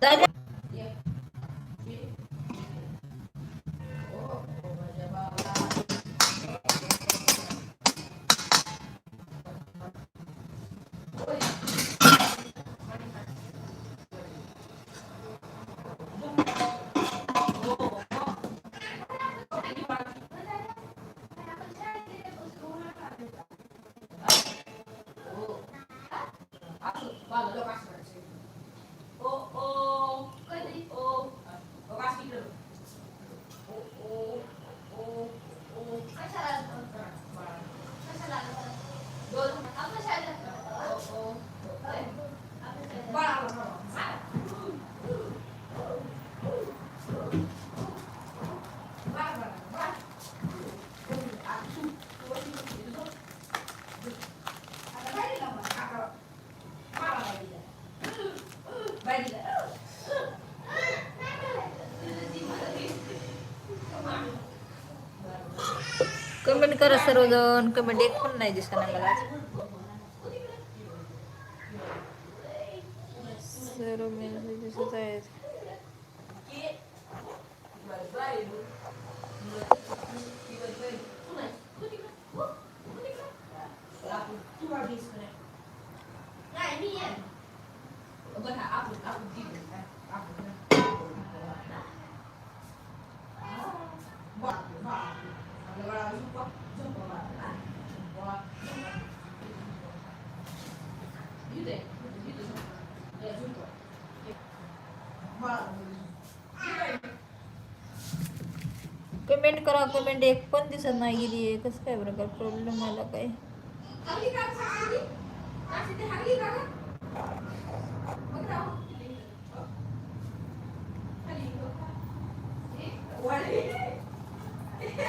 Dada. Comment करा सर्वजण. Comment एक पण नाही दिसणार मला आज. सर्व मेसेज दिसत आहेत पेमेंट करा पेमेंट एक पण दिसत नाही गेली आहे कसं काय बरं काय प्रॉब्लेम आला काय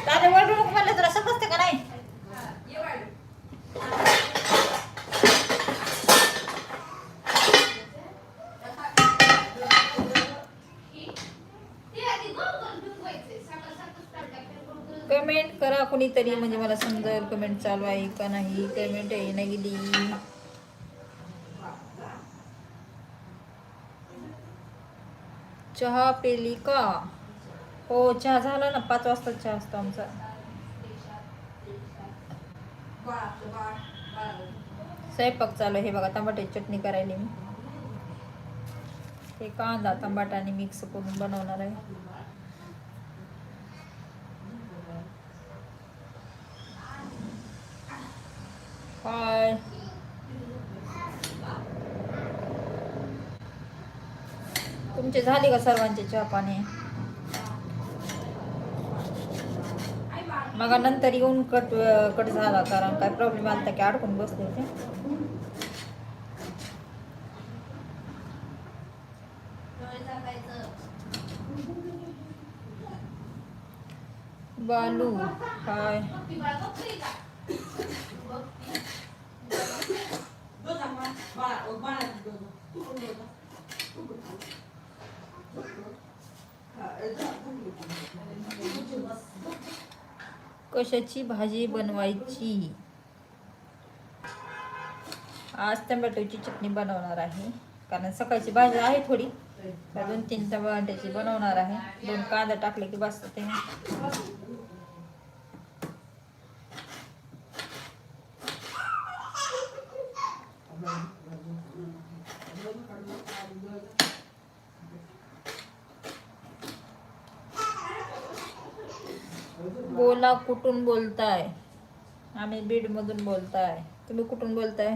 दादा वळू नको म्हणलं तुला समजते का नाही कमेंट करा कोणीतरी म्हणजे मला समजेल कमेंट चालू आहे का नाही पेमेंट आहे नाही गेली चहा पेली का? हो चहा झाला ना पाच वाजता चहा असतो आमचा. स्वयंपाक चालू हे बघा टमाट्याची चटणी करायली मी. हे कांदा टमाटा आणि मिक्स करून बनवणार आहे हाय तुमचे झाली का सर्वांचे चहा पाणी मग नंतर येऊन कट कट झाला कारण काय प्रॉब्लेम आला की अडकून बसले होते बालू हाय कशाची भाजी बनवायची? आज टमॅटोची चटणी बनवणार आहे. कारण सकाळची भाजी आहे थोडी. दोन तीन टमाट्याची बनवणार आहे. दोन कांदा टाकले की बस ते बोला कुठून बोलताय? आम्ही बीड मधून बोलताय. तुम्ही कुठून बोलताय?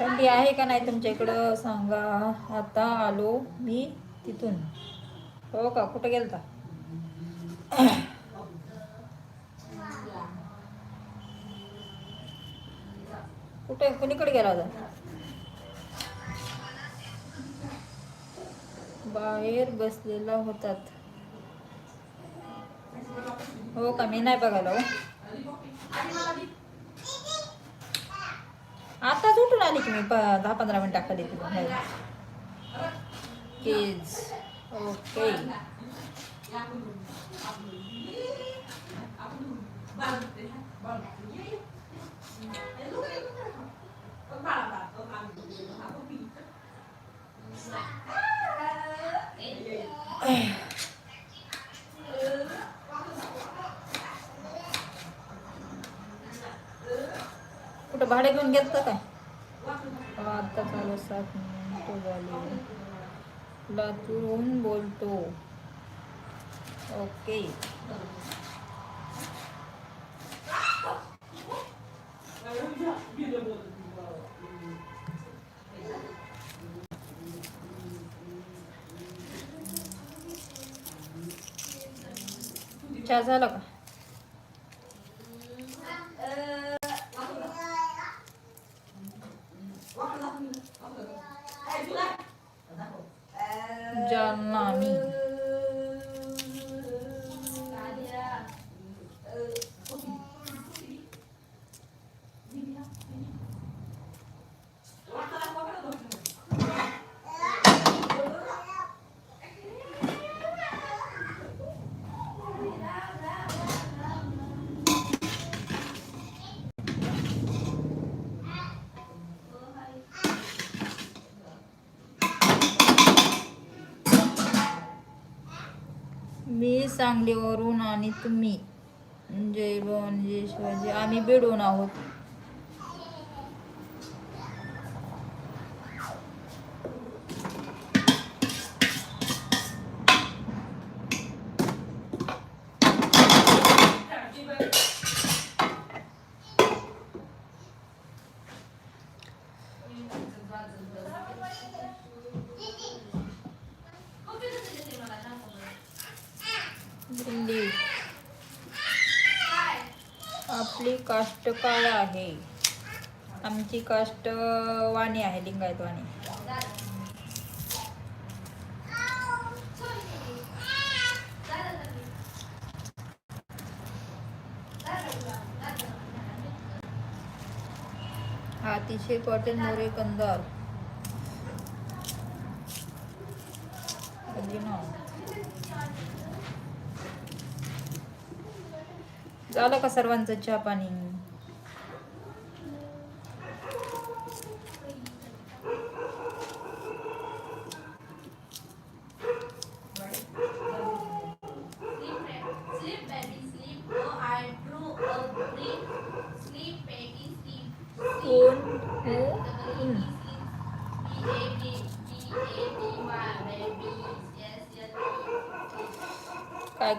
थंडी आहे का नाही तुमच्या इकडं सांगा. आता आलो मी तिथून. हो का? कुठं गेलता? कुठे? कुणीकडे गेला होता? बाहेर बसलेला होतात. हो का? मी नाही बघायला हो. आताच उठून आली की मी प दहा पंधरा मिनिटाखाली बाहेर. केज ओके कुठं भाडे घेत गेलं काय आता चालू सात मिनिटं झाली. लातूरहून बोलतो. ओके. चहा झाला का? मी सांगलीवरून आणि तुम्ही. जय भवानी जय शिवाजी आम्ही बेडून आहोत दिल्ली आपली कास्ट काय आहे आमची कास्ट वाणी आहे लिंगायत वाणी. अतिशय पटेल मोरे कंदार. झालं का सर्वांचं चहा पाणी?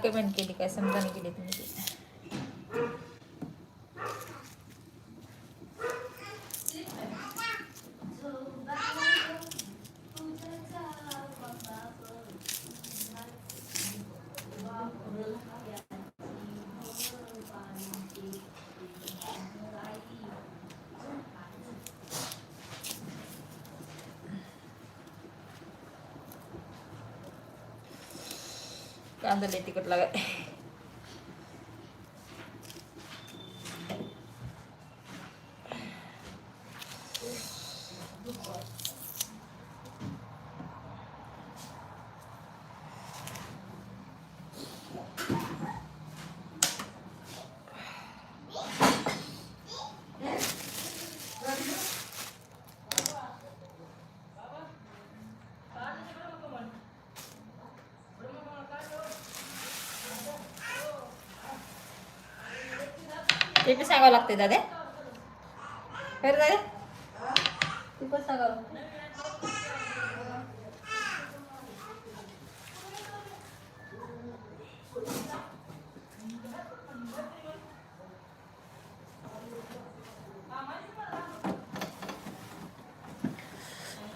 काय केली काय? समजा नाही केली तुम्ही कांदा लय तिखट सांगावं लागते दादा खरं दादा ते पण सांगावं.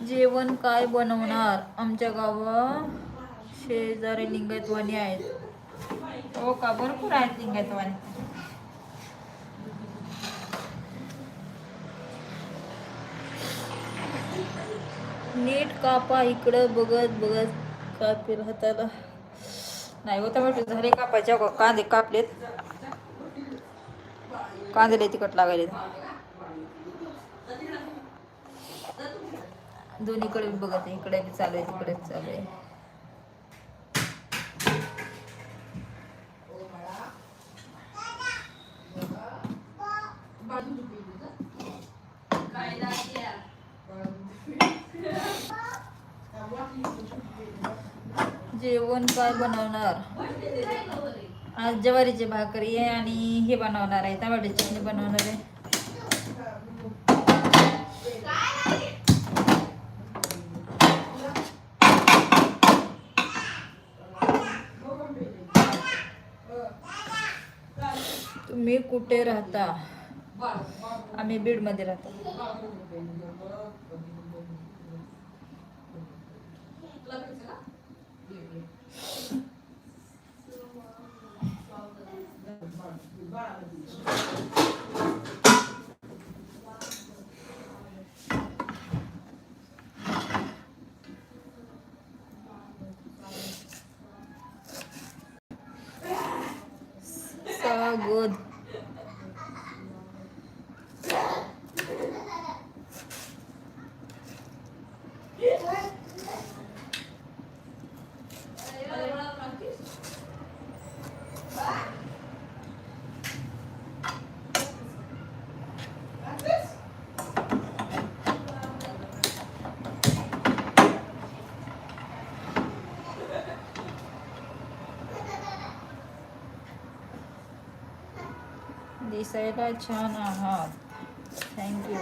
जेवण काय बनवणार? आमच्या गावा शेजारी लिंगायतवाणी आहेत. हो का? भरपूर आहेत लिंगायतवाणी कापा इकडं बघत बघत कापी हाताला नाही होता टमाटे झाले कापायचे. कांदे कापलेत. कांदे तिकट तिखट लागायले दोन्हीकडे बघत इकडे बी चालू आहे तिकडेच चालू आहे. जेवण काय बनवणार? आज ज्वारीची भाकरी आहे आणि हे बनवणार आहे. टमाटे चटणी बनवणार आहे. तुम्ही कुठे राहता? आम्ही बीडमध्ये राहतो. So good. Sarah Chan Ahad. Thank you.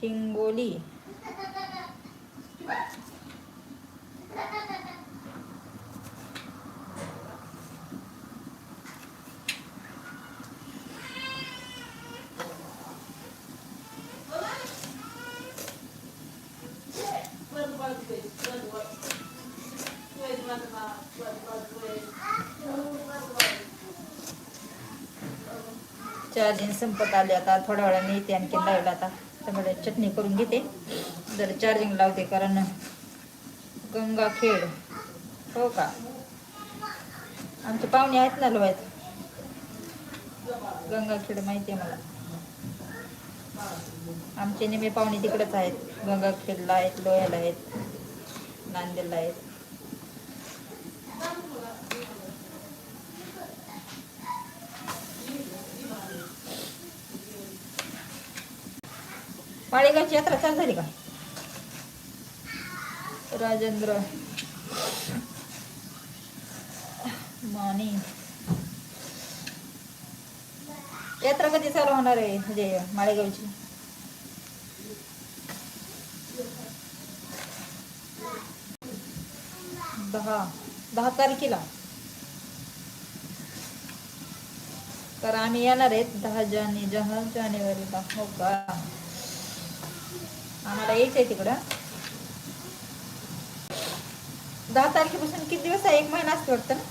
Hingoli. Charging संपत आले. आता थोड्या वेळाने येते आणखी लावलं आता. त्यामुळे चटणी करून घेते. जर चार्जिंग लावते कारण गंगाखेड हो का? आमचे पाहुणे आहेत ना लोहायत गंगाखेड माहिती आहे मला. आमचे नेहमी पाहुणे तिकडेच आहेत. गंगाखेडला आहेत लोह्याला आहेत नांदेडला आहेत. माळेगावची यात्रा चालू झाली का? राजेंद्र. माने. यात्रा कधी चालू होणार आहे म्हणजे माळेगावची? दहा. दहा तारखेला. तर आम्ही येणार आहेत दहा जाने दहा जानेवारीला. हो का? आम्हाला यायचं आहे तिकडं. दहा तारखेपासून किती दिवस आहे? एक महिना असतो वाटतं ना?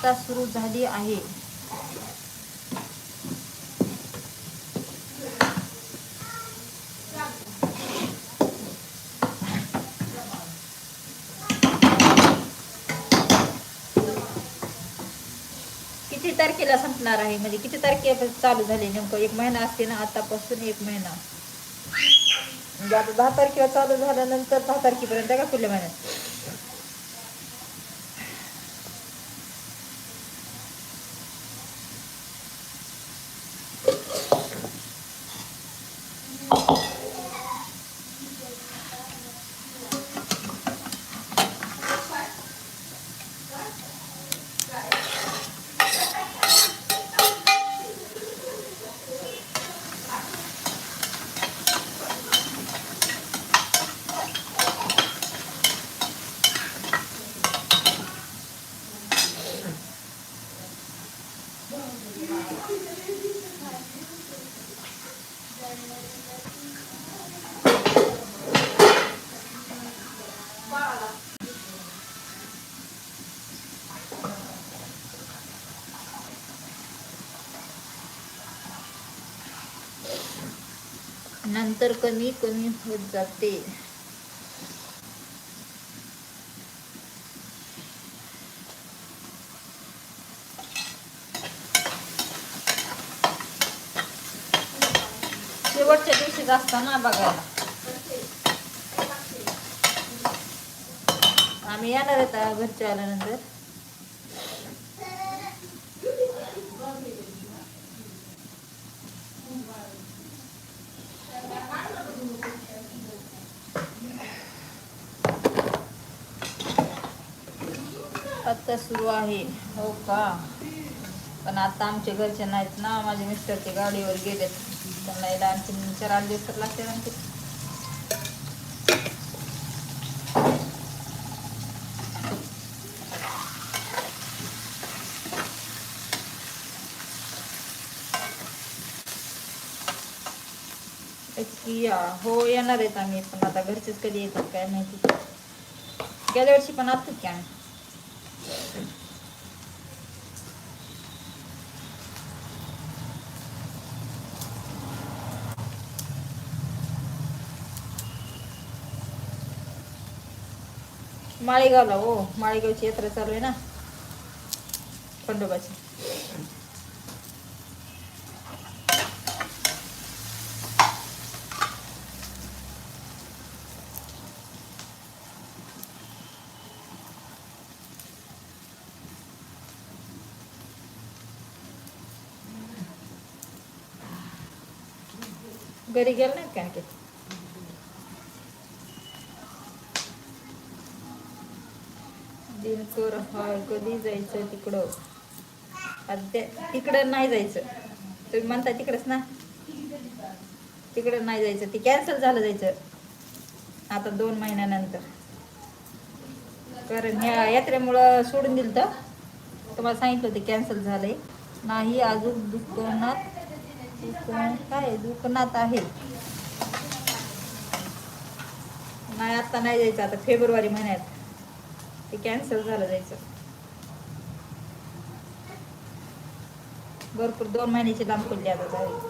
आता सुरू झाली आहे. किती तारखेला संपणार आहे? म्हणजे किती तारखेपासून चालू झाले? नेमकं एक महिना असते ना आतापासून एक महिना. म्हणजे आता दहा तारखेला चालू झाल्यानंतर दहा तारखेपर्यंत का पुढल्या महिन्यात? अंतर कमी कमी होत जाते. शेवटच्या दिवशीच असताना बघायला. आम्ही येणार आहेत घरच्या आल्यानंतर. आता सुरू आहे. हो का? पण आता आमच्या घरचे नाहीत ना माझे मिस्टर ते गाडीवर गेलेत. त्यांना यायला आणखी चार आठ दिवस लागते आणखी या हो येणार आहेत आम्ही पण आता घरचेच कधी येतात काय माहिती. गेल्या वर्षी पण आत्ताच की? आम्ही माळेगावला हो. माळेगावची यात्रा चालू आहे ना. खंडोबाची घरी गेलं नाही का कर हा कधी जायचं तिकडं? अद्या तिकडं नाही जायचं. तुम्ही म्हणता तिकडंच ना? तिकडं नाही जायचं. ती कॅन्सल झालं जायचं. आता दोन महिन्यानंतर. कारण ह्या यात्रेमुळं सोडून दिलं तर तुम्हाला सांगितलं होतं कॅन्सल झालंय. नाही अजून दुकानात दुकान काय? दुकानात आहे. नाही आता नाही जायचं. आता फेब्रुवारी महिन्यात. ते कॅन्सल झालं जायचं. भरपूर दोन महिन्याची लांब पडली आता झाली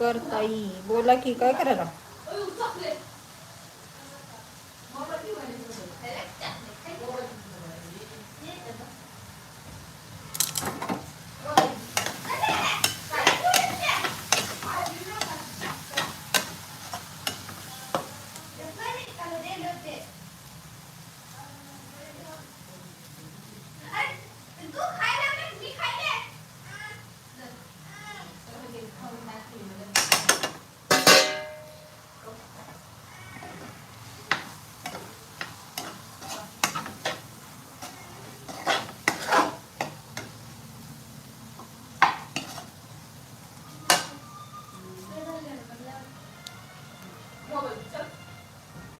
नमस्कार ताई. बोला की काय करायला?